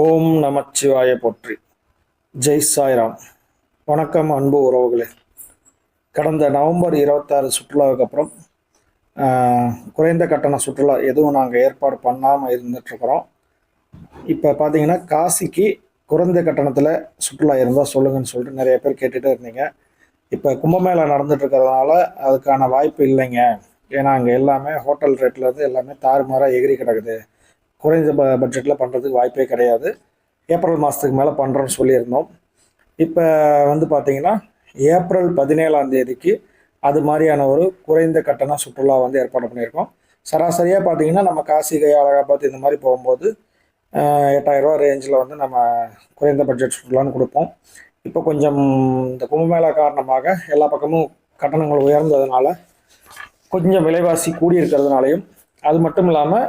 ஓம் நமச்சிவாய போற்றி. ஜெய் சாய்ராம். வணக்கம் அன்பு உறவுகளே. கடந்த நவம்பர் இருபத்தாறு சுற்றுலாவுக்கு அப்புறம் குறைந்த கட்டண சுற்றுலா எதுவும் நாங்கள் ஏற்பாடு பண்ணாமல் இருந்துட்டுருக்குறோம். இப்போ பார்த்தீங்கன்னா காசிக்கு குறைந்த கட்டணத்தில் சுற்றுலா இருந்தால் சொல்லுங்கன்னு சொல்லிட்டு நிறைய பேர் கேட்டுகிட்டே இருந்தீங்க. இப்போ கும்பமேளா நடந்துட்டுருக்கிறதுனால அதுக்கான வாய்ப்பு இல்லைங்க. ஏன்னா அங்கே எல்லாமே ஹோட்டல் ரேட்டில் இருந்து எல்லாமே தாறுமாறாக எகிரி கிடக்குது. குறைந்த ப பட்ஜெட்டில் பண்ணுறதுக்கு வாய்ப்பே கிடையாது. ஏப்ரல் மாதத்துக்கு மேலே பண்ணுறோன்னு சொல்லியிருந்தோம். இப்போ வந்து பார்த்தீங்கன்னா ஏப்ரல் பதினேழாம் தேதிக்கு அது மாதிரியான ஒரு குறைந்த கட்டண சுற்றுலா வந்து ஏற்பாடு பண்ணியிருக்கோம். சராசரியாக பார்த்தீங்கன்னா நம்ம காசி கை அலகாபாத் இந்த மாதிரி போகும்போது எட்டாயிரரூவா ரேஞ்சில் வந்து நம்ம குறைந்த பட்ஜெட் சுற்றுலான்னு கொடுப்போம். இப்போ கொஞ்சம் இந்த கும்பமேளா காரணமாக எல்லா பக்கமும் கட்டணங்கள் உயர்ந்ததுனால கொஞ்சம் விலைவாசி கூடி இருக்கிறதுனாலையும் அது மட்டும் இல்லாமல்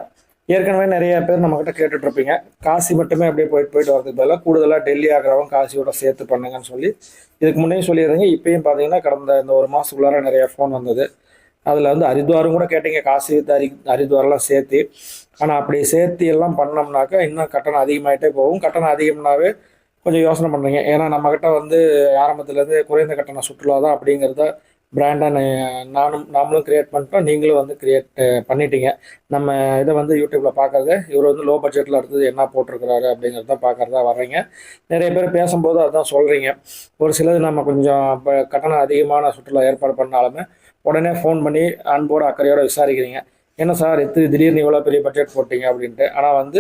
ஏற்கனவே நிறைய பேர் நம்மக்கிட்ட கேட்டுட்ருப்பீங்க. காசி மட்டுமே அப்படியே போயிட்டு போயிட்டு வரதுக்கு பதிலாக கூடுதலாக டெல்லி ஆகிறவங்க காசியோட சேர்த்து பண்ணுங்கன்னு சொல்லி இதுக்கு முன்னே சொல்லியிருந்தீங்க. இப்பயும் பார்த்தீங்கன்னா கடந்த இந்த ஒரு மாதத்துக்குள்ளார நிறைய ஃபோன் வந்தது. அதில் வந்து ஹரித்வாரும் கூட கேட்டீங்க. காசி ஹரி ஹரித்வாரெலாம் சேர்த்து. ஆனால் அப்படி சேர்த்து எல்லாம் பண்ணோம்னாக்கா இன்னும் கட்டணம் அதிகமாயிட்டே போகும். கட்டணம் அதிகம்னாவே கொஞ்சம் யோசனை பண்ணுறீங்க ஏன்னா நம்மக்கிட்ட வந்து ஆரம்பத்துலேருந்து குறைந்த கட்டண சுற்றுலா தான் அப்படிங்கிறத பிராண்டாக நானும் நாமளும் கிரியேட் பண்ணிட்டோம். நீங்களும் வந்து கிரியேட் பண்ணிட்டீங்க. நம்ம இதை வந்து யூடியூப்பில் பார்க்குறது இவர் வந்து லோ பட்ஜெட்டில் அடுத்தது என்ன போட்டிருக்கிறாரு அப்படிங்கிறத பார்க்குறதா வர்றீங்க. நிறைய பேர் பேசும்போது அதுதான் சொல்கிறீங்க ஒரு சிலது நம்ம கொஞ்சம் இப்போ கட்டணம் அதிகமான சுற்றுலா ஏற்பாடு பண்ணாலுமே உடனே ஃபோன் பண்ணி அன்போடு அக்கறையோடு விசாரிக்கிறீங்க. என்ன சார் எத்து திடீர்னு இவ்வளோ பெரிய பட்ஜெட் போட்டீங்க அப்படின்ட்டு. ஆனால் வந்து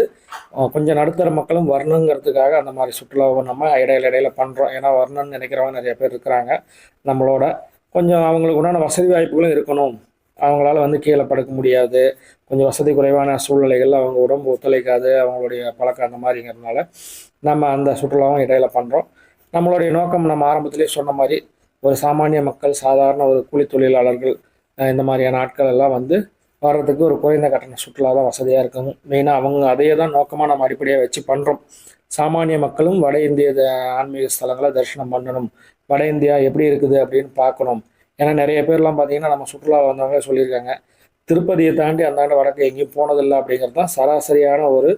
கொஞ்சம் நடுத்தர மக்களும் வரணுங்கிறதுக்காக அந்த மாதிரி சுற்றுலாவை நம்ம இடையில இடையில பண்ணுறோம் ஏன்னா வரணும்னு நினைக்கிறவங்க நிறைய பேர் இருக்கிறாங்க. நம்மளோட கொஞ்சம் அவங்களுக்கு உண்டான வசதி வாய்ப்புகளும் இருக்கணும். அவங்களால வந்து கீழே படுக்க முடியாது. கொஞ்சம் வசதி குறைவான சூழ்நிலைகள் அவங்க உடம்பு ஒத்துழைக்காது. அவங்களுடைய பழக்கம் அந்த மாதிரிங்கிறதுனால நம்ம அந்த சுற்றுலாவும் இடையில பண்ணுறோம் நம்மளுடைய நோக்கம் நம்ம ஆரம்பத்திலே சொன்ன மாதிரி ஒரு சாமானிய மக்கள் சாதாரண ஒரு கூலி தொழிலாளர்கள் இந்த மாதிரியான ஆட்கள் எல்லாம் வந்து வர்றதுக்கு ஒரு குறைந்த கட்டண சுற்றுலா தான் வசதியாக இருக்கும். மெயினாக அவங்க அதையே தான் நோக்கமாக நம்ம அடிப்படையாக வச்சு பண்ணுறோம் சாமானிய மக்களும் வட இந்திய த- ஆன்மீக ஸ்தலங்களை தரிசனம் பண்ணணும். வட இந்தியா எப்படி இருக்குது அப்படின்னு பார்க்கணும். ஏன்னா நிறைய பேர்லாம் பார்த்தீங்கன்னா நம்ம சுற்றுலா வந்தவங்க சொல்லியிருக்காங்க. திருப்பதியை தாண்டி அந்தாண்ட வடக்கு எங்கேயும் போனதில்லை அப்படிங்கிறது தான் சராசரியான ஒரு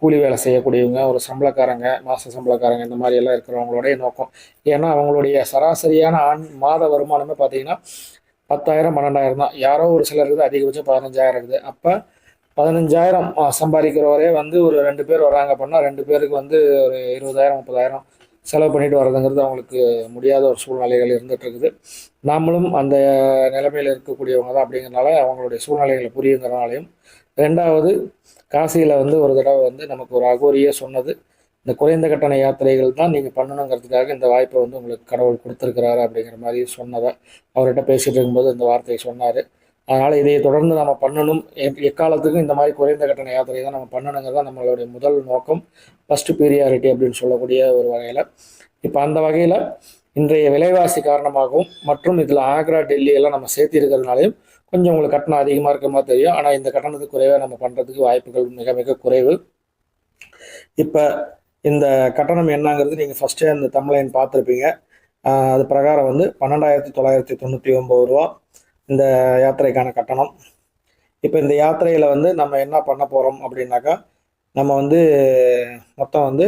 கூலி வேலை செய்யக்கூடியவங்க ஒரு சம்பளக்காரங்க மாத சம்பளக்காரங்க இந்த மாதிரி எல்லாம் இருக்கிறவங்களுடைய நோக்கம். ஏன்னா அவங்களுடைய சராசரியான ஆண் மாத வருமானமே பார்த்தீங்கன்னா பத்தாயிரம் பன்னெண்டாயிரம் தான். யாரோ ஒரு சிலர் இருக்குது அதிகபட்சம் பதினஞ்சாயிரம் இருக்குது. அப்போ பதினஞ்சாயிரம் சம்பாதிக்கிறவரே வந்து ஒரு ரெண்டு பேர் வராங்க அப்படின்னா ரெண்டு பேருக்கு வந்து ஒரு இருபதாயிரம் முப்பதாயிரம் செலவு பண்ணிட்டு வர்றதுங்கிறது அவங்களுக்கு முடியாத ஒரு சூழ்நிலைகள் இருந்துகிட்ருக்குது நாமளும் அந்த நிலைமையில் இருக்கக்கூடியவங்க தான் அப்படிங்கிறனால அவங்களுடைய சூழ்நிலைகளை புரியுங்கிறனாலையும். ரெண்டாவது காசியில் வந்து ஒரு தடவை வந்து நமக்கு ஒரு அகோரியே சொன்னது இந்த குறைந்த கட்டண யாத்திரைகள் தான் நீங்கள் பண்ணணுங்கிறதுக்காக இந்த வாய்ப்பை வந்து உங்களுக்கு கடவுள் கொடுத்துருக்கிறாரு அப்படிங்கிற மாதிரி சொன்னதை அவர்கிட்ட பேசிகிட்டு இருக்கும்போது இந்த வார்த்தையை சொன்னார். அதனால் இதை தொடர்ந்து நம்ம பண்ணணும். எக்காலத்துக்கும் இந்த மாதிரி குறைந்த கட்டண யாத்திரை தான் நம்ம பண்ணணுங்கிறது தான் நம்மளுடைய முதல் நோக்கம். ஃபஸ்ட்டு பீரியாரிட்டி அப்படின்னு சொல்லக்கூடிய ஒரு வகையில். இப்போ அந்த வகையில் இன்றைய விலைவாசி காரணமாகவும் மற்றும் இதில் ஆக்ரா டெல்லி எல்லாம் நம்ம சேர்த்து இருக்கிறதுனாலையும் கொஞ்சம் உங்களுக்கு கட்டணம் அதிகமாக இருக்க மாதிரி தெரியும். ஆனால் இந்த கட்டணத்துக்கு குறைவாக நம்ம பண்ணுறதுக்கு வாய்ப்புகள் மிக மிக குறைவு. இப்போ இந்த கட்டணம் என்னங்கிறது நீங்கள் ஃபஸ்ட்டே அந்த தமிழைன் பார்த்துருப்பீங்க. அது பிரகாரம் வந்து பன்னெண்டாயிரத்தி தொள்ளாயிரத்தி தொண்ணூற்றி ஒம்பது ரூபா. இந்த யாத்திரைக்கான கட்டணம். இப்போ இந்த யாத்திரையில் வந்து நம்ம என்ன பண்ண போகிறோம் அப்படின்னாக்கா நம்ம வந்து மொத்தம் வந்து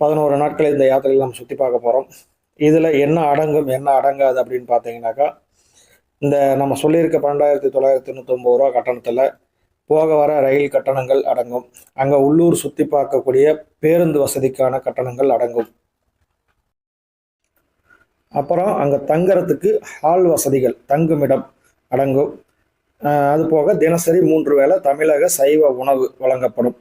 பதினோரு நாட்கள் இந்த யாத்திரையில் நம்ம சுற்றி பார்க்க போகிறோம் இதில் என்ன அடங்கும் என்ன அடங்காது அப்படின்னு பார்த்தீங்கன்னாக்கா இந்த நம்ம சொல்லியிருக்க பன்னெண்டாயிரத்தி தொள்ளாயிரத்தி தொண்ணூத்தொம்பது ரூபா கட்டணத்தில் போக வர ரயில் கட்டணங்கள் அடங்கும். அங்கே உள்ளூர் சுற்றி பார்க்கக்கூடிய பேருந்து வசதிக்கான கட்டணங்கள் அடங்கும். அப்புறம் அங்கே தங்கறதுக்கு ஹால் வசதிகள் தங்குமிடம் அடங்கும். அதுபோக அது போக தினசரி மூன்று வேளை தமிழக சைவ உணவு வழங்கப்படும்.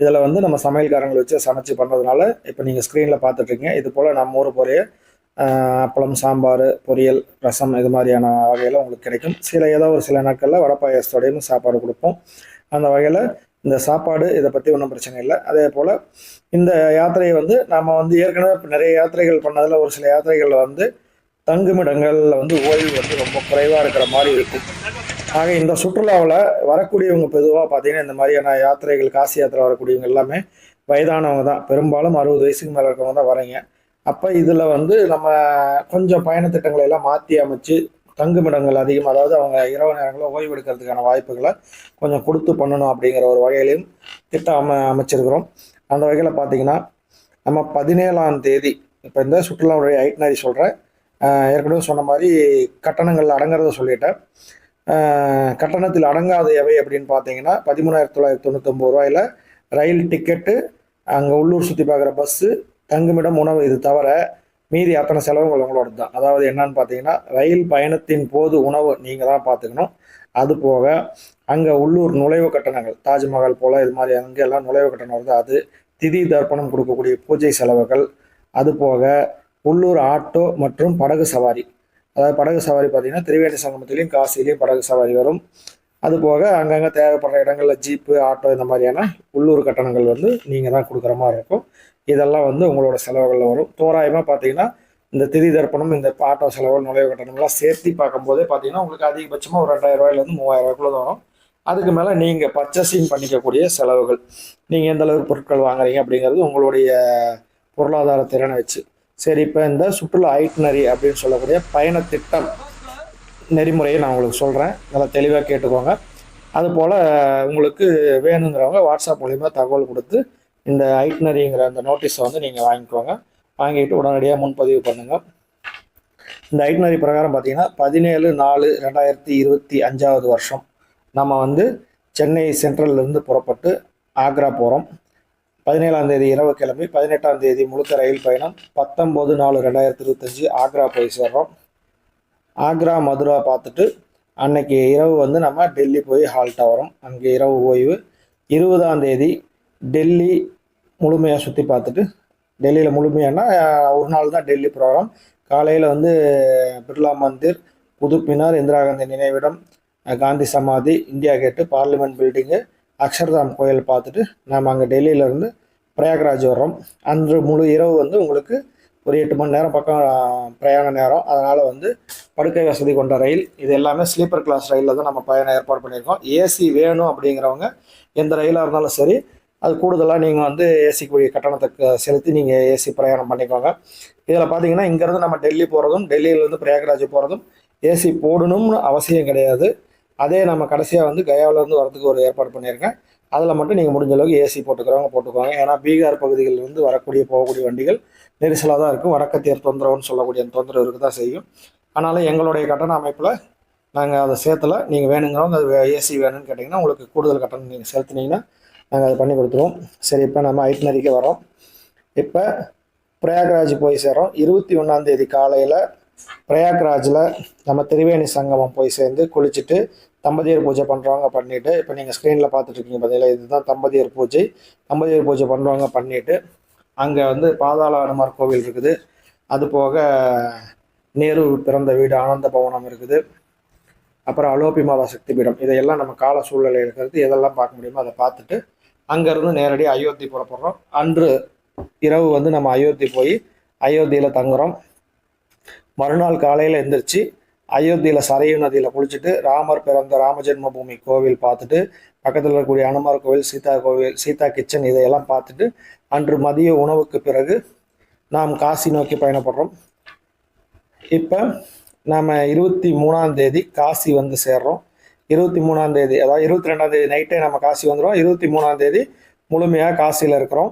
இதில் வந்து நம்ம சமையல்காரங்களை வச்சு சமைச்சு பண்ணுறதுனால இப்போ நீங்கள் ஸ்க்ரீனில் பார்த்துட்ருக்கீங்க. இது போல் நம்ம ஊர் பொரிய அப்பளம் சாம்பார் பொரியல் ரசம் இது மாதிரியான வகையில் உங்களுக்கு கிடைக்கும். சில ஏதோ ஒரு சில நாட்களில் வடப்பாயசத்தோடையும் சாப்பாடு கொடுப்போம். அந்த வகையில் இந்த சாப்பாடு இதை பற்றி ஒன்றும் பிரச்சனை இல்லை. அதே போல் இந்த யாத்திரையை வந்து நாம் வந்து ஏற்கனவே நிறைய யாத்திரைகள் பண்ணதில் ஒரு சில யாத்திரைகளில் வந்து தங்குமிடங்களில் வந்து ஓய்வு வந்து ரொம்ப குறைவாக இருக்கிற மாதிரி இருக்கும் ஆக இந்த சுற்றுலாவில் வரக்கூடியவங்க பொதுவாக பார்த்தீங்கன்னா இந்த மாதிரியான யாத்திரைகள் காசி யாத்திரை வரக்கூடியவங்க எல்லாமே வயதானவங்க தான். பெரும்பாலும் அறுபது வயசுக்கு மேலே இருக்கிறவங்க தான் வரீங்க. அப்போ இதில் வந்து நம்ம கொஞ்சம் பயணத்திட்டங்களை எல்லாம் மாற்றி அமைச்சு தங்குமிடங்கள் அதிகம் அதாவது அவங்க இரவு நேரங்களில் ஓய்வு எடுக்கிறதுக்கான வாய்ப்புகளை கொஞ்சம் கொடுத்து பண்ணணும் அப்படிங்கிற ஒரு வகையிலையும் திட்டம் அம அமைச்சிருக்கிறோம். அந்த வகையில் பார்த்தீங்கன்னா நம்ம பதினேழாம் தேதி இப்போ இந்த சுற்றுலாவுடைய ஐட்னரி சொல்கிறேன் ஏற்கனவே சொன்ன மாதிரி கட்டணங்கள் அடங்குறத சொல்லிட்டேன். கட்டணத்தில் அடங்காத எவை அப்படின்னு பார்த்தீங்கன்னா பதிமூணாயிரத்தி தொள்ளாயிரத்தி தொண்ணூத்தொம்பது ரூபாயில் ரயில் டிக்கெட்டு அங்கே உள்ளூர் சுற்றி பார்க்குற பஸ்ஸு தங்குமிடம் உணவு இது தவிர மீதி அத்தனை செலவுகள் உங்களோட தான். அதாவது என்னன்னு பார்த்தீங்கன்னா ரயில் பயணத்தின் போது உணவு நீங்கள் தான் பார்த்துக்கணும். அது போக அங்கே உள்ளூர் நுழைவு கட்டணங்கள் தாஜ்மஹால் போல் இது மாதிரி அங்கே எல்லாம் நுழைவு கட்டணம் வருது. அது திதி தர்ப்பணம் கொடுக்கக்கூடிய பூஜை செலவுகள். அது போக உள்ளூர் ஆட்டோ மற்றும் படகு சவாரி. அதாவது படகு சவாரி பார்த்தீங்கன்னா திரிவேணி சங்கமத்திலையும் காசிலையும் படகு சவாரி வரும். அது போக அங்கங்கே தேவைப்படுற இடங்களில் ஜீப்பு ஆட்டோ இந்த மாதிரியான உள்ளூர் கட்டணங்கள் வந்து நீங்கள் தான் கொடுக்குற மாதிரி இருக்கும். இதெல்லாம் வந்து உங்களோட செலவுகளில் வரும். தோராயமாக பார்த்தீங்கன்னா இந்த திதி தர்ப்பணம் இந்த ஆட்டோ செலவு நுழைவு கட்டணம்லாம் சேர்த்து பார்க்கும்போதே பார்த்தீங்கன்னா உங்களுக்கு அதிகபட்சமாக ஒரு ரெண்டாயிரம் ரூபாயிலேருந்து மூவாயிரம் ரூபாய்க்குள்ள வரும். அதுக்கு மேலே நீங்கள் பர்ச்சேசிங் பண்ணிக்கக்கூடிய செலவுகள் நீங்கள் எந்த அளவுக்கு பொருட்கள் வாங்குறீங்க அப்படிங்கிறது உங்களுடைய பொருளாதார திறனை வச்சு. சரி இப்போ இந்த சுற்றுலா ஐட்னரி அப்படின்னு சொல்லக்கூடிய பயண திட்டம் நெறிமுறையை நான் உங்களுக்கு சொல்கிறேன் நல்லா தெளிவாக கேட்டுக்கோங்க. அதுபோல் உங்களுக்கு வேணுங்கிறவங்க வாட்ஸ்அப் மூலிமா தகவல் கொடுத்து இந்த ஐட்னரிங்கிற அந்த நோட்டீஸை வந்து நீங்கள் வாங்கிக்கோங்க. வாங்கிட்டு உடனடியாக முன்பதிவு பண்ணுங்கள் இந்த ஐட்னரி பிரகாரம் பார்த்தீங்கன்னா பதினேழு நாலு ரெண்டாயிரத்தி இருபத்தி அஞ்சாவது வருஷம். நம்ம வந்து சென்னை சென்ட்ரல்லேருந்து புறப்பட்டு ஆக்ரா போகிறோம் பதினேழாம் தேதி இரவு கிளம்பி பதினெட்டாம் தேதி முழுக்க ரயில் பயணம் பத்தொம்போது நாலு ரெண்டாயிரத்தி இருபத்தஞ்சி ஆக்ரா போய் சேர்றோம். ஆக்ரா மதுரா பார்த்துட்டு அன்னைக்கு இரவு வந்து நம்ம டெல்லி போய் ஹால்ட் ஆகிறோம் அங்கே இரவு ஓய்வு. இருபதாம் தேதி டெல்லி முழுமையாக சுற்றி பார்த்துட்டு டெல்லியில் முழுமையானா ஒரு நாள் தான் டெல்லி ப்ரோக்ராம் காலையில் வந்து பிர்லா மந்திர் புதுப்பினார் இந்திரா காந்தி நினைவிடம் காந்தி சமாதி இந்தியா கேட்டு பார்லிமெண்ட் பில்டிங்கு அக்ஷர்தாம் கோயில் பார்த்துட்டு நம்ம அங்கே டெல்லியிலேருந்து பிரயாக்ராஜ் வர்றோம். அன்று முழு இரவு வந்து உங்களுக்கு ஒரு எட்டு மணி நேரம் பக்கம் பிரயாண நேரம். அதனால் வந்து படுக்கை வசதி கொண்ட ரயில். இது எல்லாமே ஸ்லீப்பர் கிளாஸ் ரயிலில் தான் நம்ம பயணம் ஏற்பாடு பண்ணியிருக்கோம். ஏசி வேணும் அப்படிங்கிறவங்க எந்த ரயிலாக இருந்தாலும் சரி அது கூடுதலாக நீங்கள் வந்து ஏசிக்குரிய கட்டணத்தை செலுத்தி நீங்கள் ஏசி பிரயாணம் பண்ணிக்கோங்க. இதில் பார்த்தீங்கன்னா இங்கேருந்து நம்ம டெல்லி போகிறதும் டெல்லியிலேருந்து பிரயாகராஜ் போகிறதும் ஏசி போடணும்னு அவசியம் கிடையாது. அதே நம்ம கடைசியாக வந்து கயாவிலேருந்து வரதுக்கு ஒரு ஏற்பாடு பண்ணியிருக்கேன். அதில் மட்டும் நீங்கள் முடிஞ்ச அளவுக்கு ஏசி போட்டுக்கிறவங்க போட்டுக்கோங்க. ஏன்னா பீகார் பகுதிகளில் வந்து வரக்கூடிய போகக்கூடிய வண்டிகள் நெரிசலாக தான் இருக்கும். வடக்கத்தியர் தொந்தரவுன்னு சொல்லக்கூடிய அந்த தொந்தரவு இருக்க தான் செய்யும். ஆனாலும் எங்களுடைய கட்டண அமைப்பில் நாங்கள் அதை சேர்த்துல. நீங்கள் வேணுங்கிறவங்க அது ஏசி வேணும்னு கேட்டிங்கன்னா உங்களுக்கு கூடுதல் கட்டணம் நீங்கள் செலுத்தினீங்கன்னா நாங்கள் அதை பண்ணி கொடுத்துருவோம். சரி இப்போ நம்ம ஐட்னரிக்கு வரோம் இப்போ பிரயாக்ராஜ் போய் சேரோம் இருபத்தி ஒன்றாந்தேதி காலையில் பிரயாக்ராஜில் நம்ம திரிவேணி சங்கமம் போய் சேர்ந்து குளிச்சுட்டு தம்பதியர் பூஜை பண்ணுறவங்க பண்ணிவிட்டு இப்போ நீங்கள் ஸ்க்ரீனில் பார்த்துட்டு இருக்கீங்க பார்த்தீங்களா இதுதான் தம்பதியர் பூஜை. தம்பதியர் பூஜை பண்ணுறவங்க பண்ணிவிட்டு அங்கே வந்து பாதாள அனுமார் கோவில் இருக்குது. அது போக நேரு பிறந்த வீடு ஆனந்த பவனம் இருக்குது. அப்புறம் அலோபி மாதா சக்தி பீடம். இதையெல்லாம் நம்ம கால சூழ்நிலை இருக்கிறது எதெல்லாம் பார்க்க முடியுமோ அதை பார்த்துட்டு அங்கேருந்து நேரடியாக அயோத்தி புறப்படுறோம். அன்று இரவு வந்து நம்ம அயோத்தி போய் அயோத்தியில் தங்குறோம். மறுநாள் காலையில் எந்திரிச்சு அயோத்தியில் சரையு நதியில் குளிச்சுட்டு ராமர் பிறந்த ராமஜென்மபூமி கோவில் பார்த்துட்டு பக்கத்தில் இருக்கக்கூடிய அனுமார் கோவில் சீதா கோவில் சீதா கிச்சன் இதையெல்லாம் பார்த்துட்டு அன்று மதிய உணவுக்கு பிறகு நாம் காசி நோக்கி பயணப்படுறோம். இப்போ நாம் இருபத்தி மூணாம் தேதி காசி வந்து சேர்றோம். இருபத்தி மூணாம் தேதி அதாவது இருபத்தி ரெண்டாம் தேதி நைட்டே நம்ம காசி வந்துடும் இருபத்தி மூணாம் தேதி முழுமையாக காசியில் இருக்கிறோம்.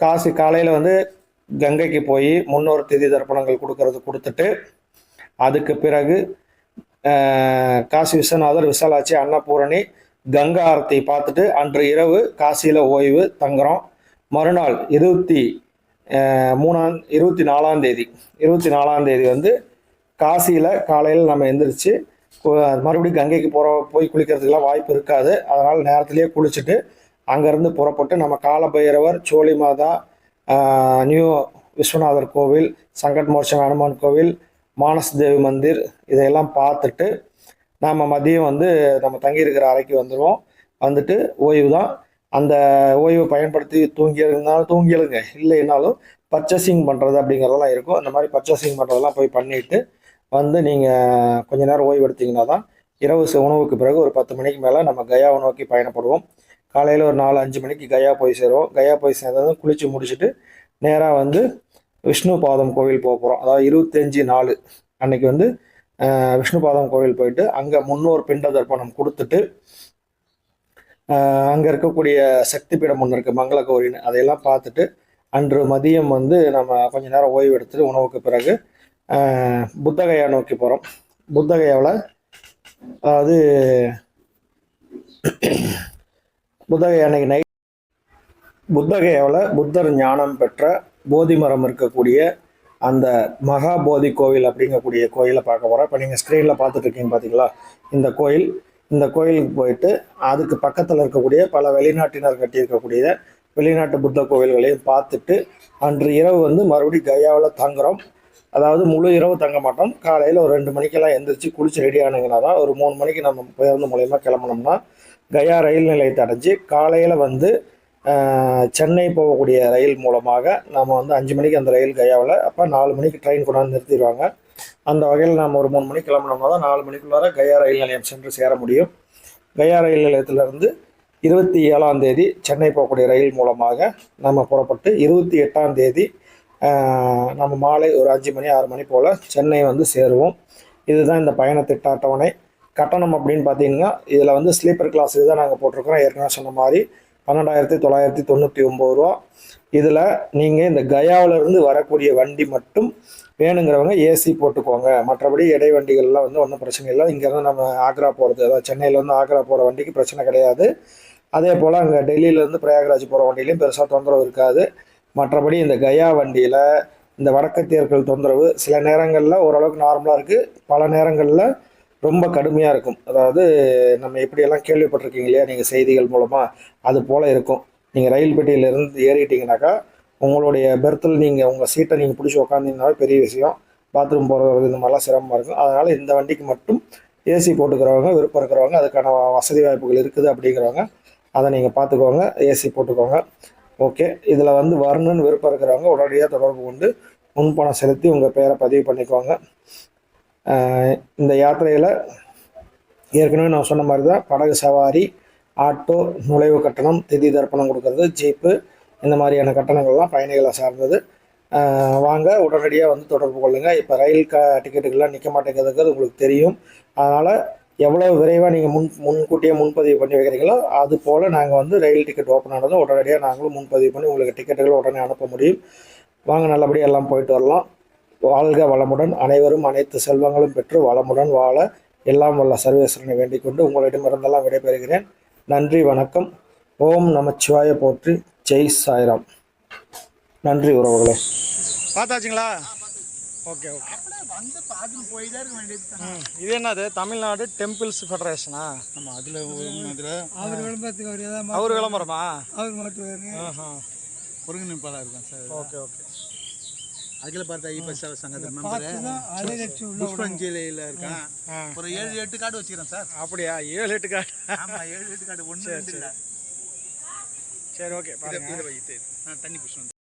காசி காலையில் வந்து கங்கைக்கு போய் முன்னோர் திதி தர்ப்பணங்கள் கொடுக்கறது கொடுத்துட்டு அதுக்கு பிறகு காசி விஸ்வநாதர் விசாலாட்சி அன்னபூரணி கங்கா ஆரத்தி பார்த்துட்டு அன்று இரவு காசியில் ஓய்வு தங்குறோம். மறுநாள் இருபத்தி மூணாம் இருபத்தி நாலாம் தேதி இருபத்தி நாலாம் தேதி வந்து காசியில் காலையில் நம்ம எந்திரிச்சு மறுபடியும் கங்கைக்கு போகிற போய் குளிக்கிறதுக்கெல்லாம் வாய்ப்பு இருக்காது. அதனால் நேரத்திலேயே குளிச்சுட்டு அங்கேருந்து புறப்பட்டு நம்ம காலபைரவர் சோழி மாதா நியூ விஸ்வநாதர் கோவில் சங்கட் மோர்ச்சன் ஹனுமான் கோவில் மானஸ் தேவி மந்திர் இதையெல்லாம் பார்த்துட்டு நாம் மதியம் வந்து நம்ம தங்கியிருக்கிற அறைக்கு வந்துடுவோம் வந்துட்டு ஓய்வு தான். அந்த ஓய்வை பயன்படுத்தி தூங்கி இருந்தாலும் இல்லைனாலும் பர்ச்சேசிங் பண்ணுறது அப்படிங்கிறதெல்லாம் இருக்கும். அந்த மாதிரி பர்ச்சேசிங் பண்ணுறதெல்லாம் போய் பண்ணிவிட்டு வந்து நீங்கள் கொஞ்ச நேரம் ஓய்வு எடுத்திங்கன்னா தான் இரவு உணவுக்கு பிறகு ஒரு பத்து மணிக்கு மேலே நம்ம கயா நோக்கி பயணப்படுவோம். காலையில் ஒரு நாலு அஞ்சு மணிக்கு கயா போய் சேருவோம். கயா போய் சேர்ந்ததும் குளித்து முடிச்சுட்டு நேராக வந்து விஷ்ணு பாதம் கோவில் போக போகிறோம் அதாவது இருபத்தஞ்சி நாலு. அன்னைக்கு வந்து விஷ்ணு விஷ்ணுபாதம் கோவில் போயிட்டு அங்கே முன்னோர் பிண்ட தர்ப்பணம் கொடுத்துட்டு அங்கே இருக்கக்கூடிய சக்தி பீடம் ஒன்று இருக்குது மங்கள கௌரின்னு அதையெல்லாம் பார்த்துட்டு அன்று மதியம் வந்து நம்ம கொஞ்ச நேரம் ஓய்வு எடுத்துட்டு உணவுக்கு பிறகு புத்தகையா நோக்கி போகிறோம் புத்தகையாவில் அதாவது புத்தகை அன்னைக்கு நைட் புத்தகையாவில் புத்தர் ஞானம் பெற்ற போதி மரம் இருக்கக்கூடிய அந்த மகா போதி கோவில் அப்படிங்கக்கூடிய கோயிலை பார்க்க போகிறோம் இப்போ நீங்கள் ஸ்க்ரீனில் பார்த்துட்ருக்கீங்க பார்த்தீங்களா இந்த கோயில் இந்த கோயிலுக்கு போயிட்டு அதுக்கு பக்கத்தில் இருக்கக்கூடிய பல வெளிநாட்டினர் கட்டியிருக்கக்கூடிய வெளிநாட்டு புத்த கோவில்களையும் பார்த்துட்டு அன்று இரவு வந்து மறுபடியும் கயாவில் தங்குறோம். அதாவது முழு இரவு தங்க மாட்டோம். காலையில் ஒரு ரெண்டு மணிக்கெல்லாம் எந்திரிச்சு குளிச்சு ரெடி ஆனீங்கன்னா தான் ஒரு மூணு மணிக்கு நம்ம பேருந்து மூலயமா கிளம்புனோம்னா கயா ரயில் நிலையத்தை அடைஞ்சு காலையில் வந்து சென்னை போகக்கூடிய ரயில் மூலமாக நம்ம வந்து அஞ்சு மணிக்கு அந்த ரயில் கயாவில். அப்போ நாலு மணிக்கு ட்ரெயின் கொண்டாந்து நிறுத்திடுவாங்க. அந்த வகையில் நம்ம ஒரு மூணு மணிக்கு கிளம்பினோம்னா தான் நாலு மணிக்குள்ளார கயா ரயில் நிலையம் சென்று சேர முடியும். கயா ரயில் நிலையத்திலிருந்து இருபத்தி ஏழாம் தேதி சென்னை போகக்கூடிய ரயில் மூலமாக நம்ம புறப்பட்டு இருபத்தி எட்டாம் தேதி நம்ம மாலை ஒரு அஞ்சு மணி ஆறு மணி போல் சென்னை வந்து சேருவோம். இதுதான் இந்த பயண திட்ட அட்டவணை கட்டணம் அப்படின்னு பார்த்தீங்கன்னா இதில் வந்து ஸ்லீப்பர் கிளாஸ் இதுதான் நாங்கள் போட்டிருக்கிறோம். ஏற்கனவே சொன்ன மாதிரி பன்னெண்டாயிரத்தி தொள்ளாயிரத்தி தொண்ணூற்றி ஒம்பது ரூபா. இதில் நீங்கள் இந்த கயாவிலேருந்து வரக்கூடிய வண்டி மட்டும் வேணுங்கிறவங்க ஏசி போட்டுக்கோங்க. மற்றபடி இடை வண்டிகள்லாம் வந்து ஒன்றும் பிரச்சனை இல்லை. இங்கேருந்து நம்ம ஆக்ரா போகிறது அதாவது சென்னையிலேருந்து ஆக்ரா போகிற வண்டிக்கு பிரச்சனை கிடையாது. அதே போல் அங்கே டெல்லியிலேருந்து பிரயாக்ராஜ் போகிற வண்டியிலையும் பெருசாக தொந்தரவு இருக்காது. மற்றபடி இந்த கயா வண்டியில் இந்த வடக்கத்தியர்கள் தொந்தரவு சில நேரங்களில் ஓரளவுக்கு நார்மலாக இருக்குது பல நேரங்களில் ரொம்ப கடுமையாக இருக்கும். அதாவது நம்ம எப்படியெல்லாம் கேள்விப்பட்டிருக்கீங்க இல்லையா? நீங்கள் செய்திகள் மூலமாக அது போல் இருக்கும். நீங்கள் ரயில் பெட்டியிலேருந்து ஏறிட்டீங்கனாக்கா உங்களுடைய பெர்த்தில் நீங்கள் உங்கள் சீட்டை நீங்கள் பிடிச்சி உக்காந்திங்கனாவே பெரிய விஷயம். பாத்ரூம் போகிறது இந்த மாதிரிலாம் சிரமமாக இருக்கும். அதனால் இந்த வண்டிக்கு மட்டும் ஏசி போட்டுக்கிறவங்க விருப்பம் இருக்கிறவங்க அதுக்கான வசதி வாய்ப்புகள் இருக்குது அப்படிங்கிறவங்க அதை நீங்கள் பார்த்துக்கோங்க. ஏசி போட்டுக்கோங்க. ஓகே. இதில் வந்து வரணும்னு விருப்பம் இருக்கிறவங்க உடனடியாக தொடர்பு கொண்டு முன்பணம் செலுத்தி உங்கள் பேரை பதிவு பண்ணிக்கோங்க. இந்த யாத்திரையில் ஏற்கனவே நான் சொன்ன மாதிரி தான் படகு சவாரி ஆட்டோ நுழைவு கட்டணம் திதி தர்ப்பணம் கொடுக்கறது ஜீப்பு இந்த மாதிரியான கட்டணங்கள்லாம் பயணிகளை சார்ந்தது. வாங்க உடனடியாக வந்து தொடர்பு கொள்ளுங்கள் இப்போ ரயில் க டிக்கெட்டுக்கெல்லாம் நிற்க மாட்டேங்கிறதுக்கு உங்களுக்கு தெரியும். அதனால் எவ்வளோ விரைவாக நீங்கள் முன் முன்கூட்டியே முன்பதிவு பண்ணி வைக்கிறீங்களோ அது போல் நாங்கள் வந்து ரயில் டிக்கெட் ஓப்பன் ஆனதும் உடனடியாக நாங்களும் முன்பதிவு பண்ணி உங்களுக்கு டிக்கெட்டுகள் உடனே அனுப்ப முடியும். வாங்க நல்லபடியாக எல்லாம் போயிட்டு வரலாம். வாழ்க வளமுடன். அனைவரும் அனைத்து செல்வங்களும் பெற்று வளமுடன் வாழ எல்லாம் வல்ல சர்வேஸ்வரனை வேண்டிக் கொண்டு உங்களிடமிருந்தெல்லாம் விடைபெறுகிறேன். நன்றி வணக்கம். ஓம் நமச்சிவாய போற்றி. ஜெய் சாய்ராம். நன்றி உறவுகளே. பார்த்தாச்சுங்களா? Okay okay. வந்து பார்த்துட்டு போய் தான் இருக்க வேண்டியது தான். ம் இது என்னது? தமிழ்நாடு டெம்பிள்ஸ் ஃபெடரேஷனா? ஆமாம் அதில் அதில்? அவர் விளம்பரத்துக்கு அவர் விளம்பரமா? அவர் ஆஹா. ஒருங்கிணைப்பாளர் இருக்கான் சார். Okay okay. அகில பாரத ஐ பஸ் சங்கத்தின் மெம்பர் புஷ்பஞ்சலியில் இருக்கான். ஒரு ஏழு எட்டு கார்டு வச்சுக்கிறேன் சார். அப்படியா? ஏழு எட்டு கார்டு. ஆமாம் ஏழு எட்டு கார்டு. ஒன்று சரி ஓகே தண்ணி புஷ்பம்